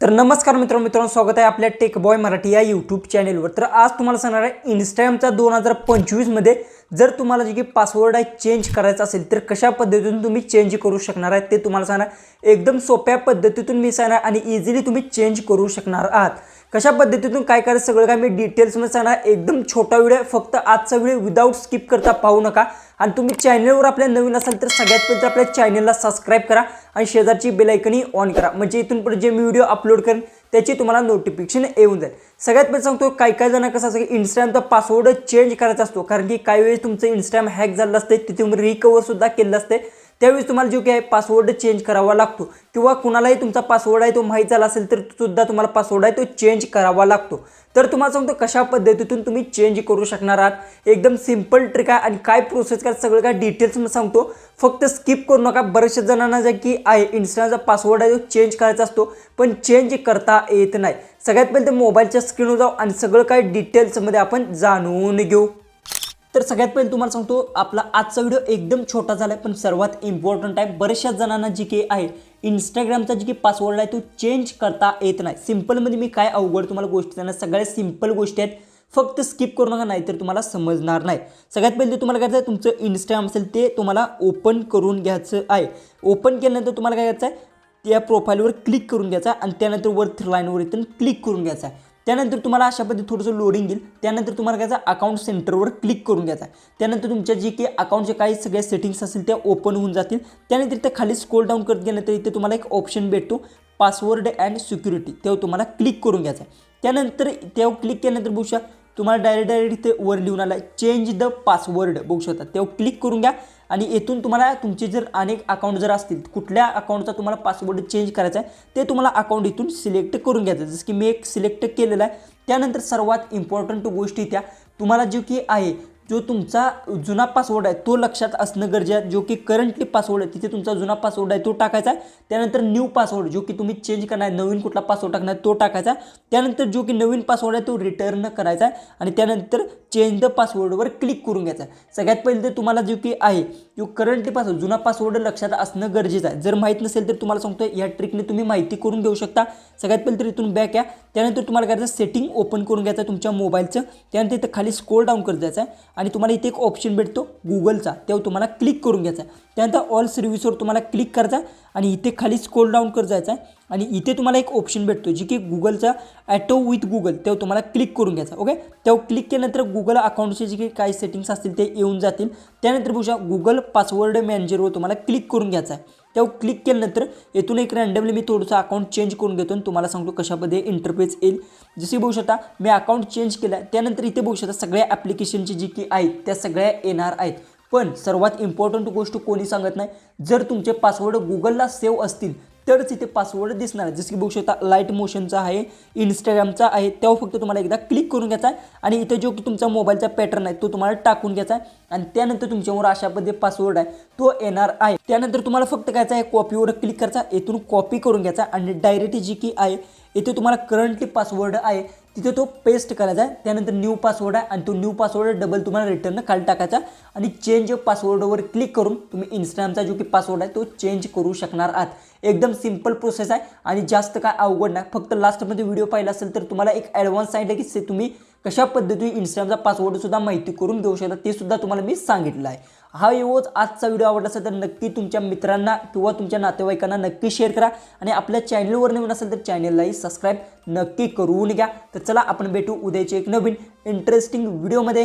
तर नमस्कार मित्रांनो मित्रांनो स्वागत आहे आपल्या टेक बॉय मराठी या यूट्यूब चॅनेलवर तर आज तुम्हाला सांगणार आहे इंस्टाग्रामचा दोन हजार पंचवीसमध्ये जर तुम्हाला जे की पासवर्ड आहे चेंज करायचा असेल तर कशा पद्धतीतून तुम्ही चेंज करू शकणार आहे ते तुम्हाला सांगणार. एकदम सोप्या पद्धतीतून मी सांगणार आणि इझिली तुम्ही चेंज करू शकणार आहात. कशा पद्धतीतून काय करायचं सगळं काय मी डिटेल्समध्ये सांगणार एकदम छोटा व्हिडिओ फक्त आजचा व्हिडिओ विदाऊट स्किप करता पाहू नका. आणि तुम्ही चॅनलवर आपल्या नवीन असाल तर सगळ्यात पहिले आपल्या चॅनलला सबस्क्राईब करा आणि शेजारची बेलायकनही ऑन करा. म्हणजे इथून पुढे जे मी व्हिडिओ अपलोड करेन त्याची तुम्हाला नोटिफिकेशन येऊन जाईल. सगळ्यात पहिले सांगतो काही काही जण कसं असतं की इंस्टाग्रामचा पासवर्ड चेंज करायचा असतो. कारण की काही वेळेस तुमचं इंस्टाग्राम हॅक झालं असते तिथून रिकवर सुद्धा केलं असते. त्यावेळेस तुम्हाला जो काय पासवर्ड चेंज करावा लागतो किंवा कुणालाही तुमचा पासवर्ड आहे तो माहीत झाला असेल तर सुद्धा तुम्हाला पासवर्ड आहे तो चेंज करावा लागतो. तर तुम्हाला सांगतो कशा पद्धतीतून तुम्ही चेंज करू शकणार आहात? एकदम सिंपल ट्रिक आहे आणि काय प्रोसेस काय सगळं काय डिटेल्स मी सांगतो. फक्त स्किप करू नका. बऱ्याचशा जणांना जे की आहे इन्स्टाचा पासवर्ड आहे तो चेंज करायचा असतो पण चेंज करता येत नाही. सगळ्यात पहिले तर मोबाईलच्या स्क्रीनवर जाऊ आणि सगळं काय डिटेल्समध्ये आपण जाणून घेऊ. तर सगळ्यात पहिले तुम्हाला सांगतो आपला आजचा व्हिडिओ एकदम छोटा झाला आहे पण सर्वात इम्पॉर्टंट आहे बऱ्याचशा जणांना जी के आहे इंस्टाग्रामचा जी की पासवर्ड आहे तो चेंज करता येत नाही. सिम्पलमध्ये मी काय अवघड तुम्हाला गोष्टी देणार सगळ्या सिंपल गोष्टी आहेत फक्त स्किप करू नका नाही तर तुम्हाला समजणार नाही. सगळ्यात पहिले ते तुम्हाला काय करायचं आहे तुमचं इंस्टाग्राम असेल ते तुम्हाला ओपन करून घ्यायचं आहे. ओपन केल्यानंतर तुम्हाला काय करायचं आहे त्या प्रोफाईलवर क्लिक करून घ्यायचा आणि त्यानंतर वर थ्री लाईनवर इथून क्लिक करून घ्यायचा आहे. त्यानंतर तुम्हाला अशा पद्धती थोडंसं लोडिंग येईल. त्यानंतर तुम्हाला काय अकाउंट सेंटरवर क्लिक करून घ्यायचा आहे. त्यानंतर तुमच्या जे काही अकाउंटचे काही सगळ्या सेटिंग्स असतील त्या ओपन होऊन जातील. त्यानंतर इथे खाली स्क्रोल डाऊन करत गेल्यानंतर इथे तुम्हाला एक ऑप्शन भेटतो पासवर्ड अँड सिक्युरिटी तेव्हा तुम्हाला क्लिक करून घ्यायचा आहे. त्यानंतर तेव्हा क्लिक केल्यानंतर बघू शकता तुम्हाला डायरेक्ट डायरेक्ट इथे वर लिहून आला चेंज द पासवर्ड बघू शकता. तेव्हा क्लिक करून घ्या. आणि येथून तुम्हाला तुमचे जर अनेक अकाउंट जर असतील कुठल्या अकाउंटचा तुम्हाला पासवर्ड चेंज करायचा आहे ते तुम्हाला अकाउंट इथून सिलेक्ट करून घ्यायचं जसं की मी एक सिलेक्ट केलेला आहे त्यानंतर सर्वात इम्पॉर्टंट गोष्टी त्या तुम्हाला जे की आहे जो तुमचा जुना पासवर्ड आहे तो लक्षात असणं गरजेचं आहे. जो की करंटली पासवर्ड आहे तिथे तुमचा जुना पासवर्ड आहे तो टाकायचा आहे. त्यानंतर न्यू पासवर्ड जो की तुम्ही चेंज करणार नवीन कुठला पासवर्ड टाकणार तो टाकायचा त्यानंतर जो की नवीन पासवर्ड आहे तो रिटर्न करायचा आहे. आणि त्यानंतर चेंज द पासवर्डवर क्लिक करून घ्यायचा आहे. सगळ्यात पहिले तर तुम्हाला जो की आहे जो करंटली पासवर्ड जुना पासवर्ड लक्षात असणं गरजेचं आहे. जर माहीत नसेल तर तुम्हाला सांगतो या ट्रिकने तुम्ही माहिती करून घेऊ शकता. सगळ्यात पहिले तर इथून बॅक या. त्यानंतर तुम्हाला करायचं सेटिंग ओपन करून घ्यायचं आहे तुमच्या मोबाईलचं त्यानंतर इथं खाली स्क्रोल डाऊन करत जायचं आहे. आणि तुम्हाला इथे एक ऑप्शन भेटतो गुगलचा तेव्हा तुम्हाला क्लिक करून घ्यायचा आहे. त्यानंतर ऑल सर्व्हिसवर तुम्हाला क्लिक करायचा आहे. आणि इथे खाली स्क्रोल डाऊन करत जायचं आहे. आणि इथे तुम्हाला एक ऑप्शन भेटतो जी की गुगलचा ॲटो विथ गुगल तेव्हा तुम्हाला क्लिक करून घ्यायचा ओके तेव्हा क्लिक केल्यानंतर गुगल अकाउंटचे जे काही काही सेटिंग्स असतील ते येऊन जातील. त्यानंतर बघू गुगल पासवर्ड मॅनेजरवर तुम्हाला क्लिक करून घ्यायचा आहे. त्यावर क्लिक केल्यानंतर येथून एक रँडमली मी थोडंसं अकाउंट चेंज करून घेतो आणि तुम्हाला सांगतो कशामध्ये इंटरफेस येईल. जसे बघू शकता मी अकाउंट चेंज केला त्यानंतर इथे बघू शकता सगळ्या ॲप्लिकेशनची जी की आहेत त्या सगळ्या येणार आहेत. पण सर्वात इम्पॉर्टंट गोष्ट कोणी सांगत नाही? जर तुमचे पासवर्ड गुगलला सेव्ह असतील तरच इथे पासवर्ड दिसणार. आहे जसं की बघू शकता लाइट मोशनचा आहे इंस्टाग्रामचा आहे तेव्हा फक्त तुम्हाला एकदा क्लिक करून घ्यायचा आहे आणि इथे जो की तुमचा मोबाईलचा पॅटर्न आहे तो तुम्हाला टाकून घ्यायचा आहे. आणि त्यानंतर तुमच्यावर अशा पद्धती पासवर्ड आहे तो येणार आहे. त्यानंतर तुम्हाला फक्त घ्यायचा आहे कॉपीवर क्लिक करायचा इथून कॉपी करून घ्यायचा आणि डायरेक्ट जी की आहे इथे तुम्हाला करंटली पासवर्ड आहे तिथे तो पेस्ट करायचा आहे. त्यानंतर न्यू पासवर्ड आहे आणि तो न्यू पासवर्ड डबल तुम्हाला रिटर्न खाली टाकायचा आणि चेंज पासवर्डवर क्लिक करून तुम्ही इंस्टाग्रामचा जो की पासवर्ड आहे तो चेंज करू शकणार आहात. एकदम सिंपल प्रोसेस आहे आणि जास्त काय अवघड नाही. फक्त लास्टमध्ये व्हिडिओ पाहिला असेल तर तुम्हाला एक ॲडव्हान्स आहे की से तुम्ही कशा पद्धतीने इंस्टाग्रामचा पासवर्डसुद्धा माहिती करून देऊ शकता ते सुद्धा तुम्हाला मी सांगितलं आहे. हा एवढंच आजचा व्हिडिओ आवडला असेल तर नक्की तुमच्या मित्रांना किंवा तुमच्या नातेवाईकांना नक्की शेअर करा आणि आपल्या चॅनलवर नवीन असेल तर चॅनललाही सबस्क्राईब नक्की करून घ्या. तर चला आपण भेटू उद्याचे एक नवीन इंटरेस्टिंग व्हिडिओमध्ये